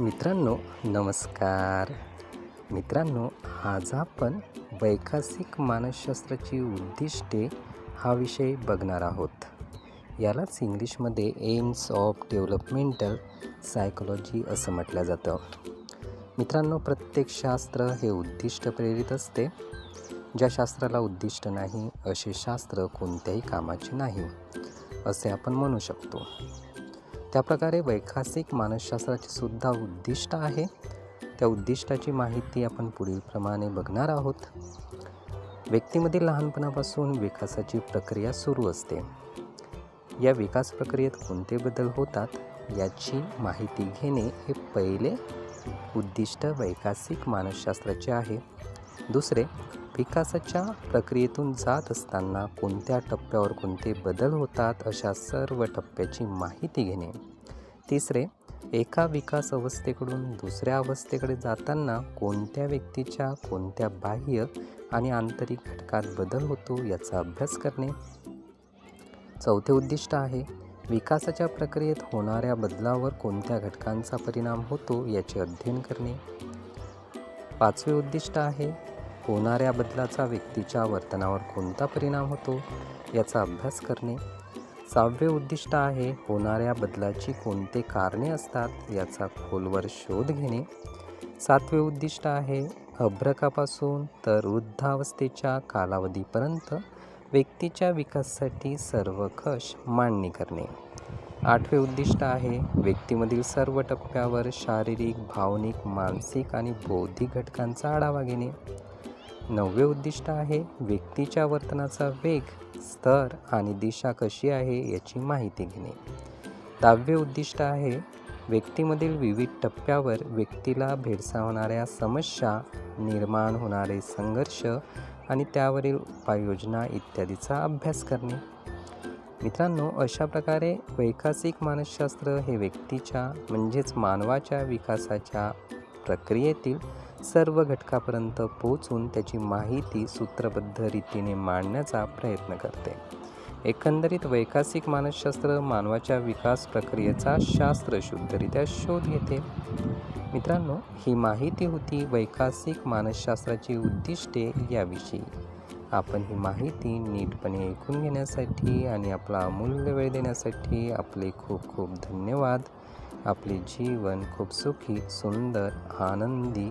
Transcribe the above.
मित्रांनो नमस्कार. मित्रांनो आज आपण वैकासिक मानसशास्त्राची उद्दिष्टे हा विषय बघणार आहोत. यालाच इंग्लिशमध्ये एम्स ऑफ डेव्हलपमेंटल सायकोलॉजी असं म्हटलं जातं. मित्रांनो प्रत्येक शास्त्र हे उद्दिष्ट प्रेरित असते. ज्या शास्त्राला उद्दिष्ट नाही असे शास्त्र कोणत्याही कामाचे नाही असे आपण म्हणू शकतो. त्याप्रकारे वैखासिक मानसशास्त्राचे सुद्धा उद्दिष्ट आहे. त्या उद्दिष्टाची माहिती आपण पुढीलप्रमाणे बघणार आहोत. व्यक्तीमधील लहानपणापासून विकासाची प्रक्रिया सुरू असते. या विकास प्रक्रियेत कोणते बदल होतात याची माहिती घेणे हे पहिले उद्दिष्ट वैकासिक मानसशास्त्राचे आहे. दुसरे विकासाच्या प्रक्रियेतून जात असताना कोणत्या टप्प्यावर कोणते बदल होतात अशा सर्व टप्प्याची माहिती घेणे. तिसरे एका विकास अवस्थेकडून दुसऱ्या अवस्थेकडे जाताना कोणत्या व्यक्तीच्या कोणत्या बाह्य आणि आंतरिक घटकात बदल होतो याचा अभ्यास करणे. चौथे उद्दिष्ट आहे विकासाच्या प्रक्रियेत होणाऱ्या बदलावर कोणत्या घटकांचा परिणाम होतो याचे अध्ययन करणे. पाचवे उद्दिष्ट आहे होणाऱ्या बदलाचा व्यक्तीच्या वर्तनावर कोणता परिणाम होतो याचा अभ्यास करणे. सहावे उद्दिष्ट आहे होणाऱ्या बदलाची कोणते कारणे असतात याचा खोलवर शोध घेणे. सातवे उद्दिष्ट आहे अभ्रकापासून तर वृद्धावस्थेच्या कालावधीपर्यंत व्यक्तीच्या विकासासाठी सर्वकष मांडणी करणे. आठवे उद्दिष्ट आहे व्यक्तीमधील सर्व टप्प्यावर शारीरिक भावनिक मानसिक आणि बौद्धिक घटकांचा आढावा घेणे. नववे उद्दिष्ट आहे व्यक्तीच्या वर्तनाचा वेग स्तर आणि दिशा कशी आहे याची माहिती घेणे. दहावे उद्दिष्ट आहे व्यक्तीमधील विविध टप्प्यावर व्यक्तीला भेडसावणाऱ्या समस्या निर्माण होणारे संघर्ष आणि त्यावरील उपाययोजना इत्यादीचा अभ्यास करणे. मित्रांनो अशा प्रकारे वैकासिक मानसशास्त्र हे व्यक्तीच्या म्हणजेच मानवाच्या विकासाच्या प्रक्रियेतील सर्व घटकापर्यंत पोहोचून त्याची माहिती सूत्रबद्ध रीतीने मांडण्याचा प्रयत्न करते. एकंदरीत वैकासिक मानसशास्त्र मानवाच्या विकास प्रक्रियेचा शास्त्रशुद्धरित्या शोध घेते. मित्रांनो ही माहिती होती वैकासिक मानसशास्त्राची उद्दिष्टे याविषयी. आपण ही माहिती नीटपणे ऐकून घेण्यासाठी आणि आपला अमूल्य वेळ देण्यासाठी आपले खूप खूप धन्यवाद. आपले जीवन खूप सुखी सुंदर आनंदी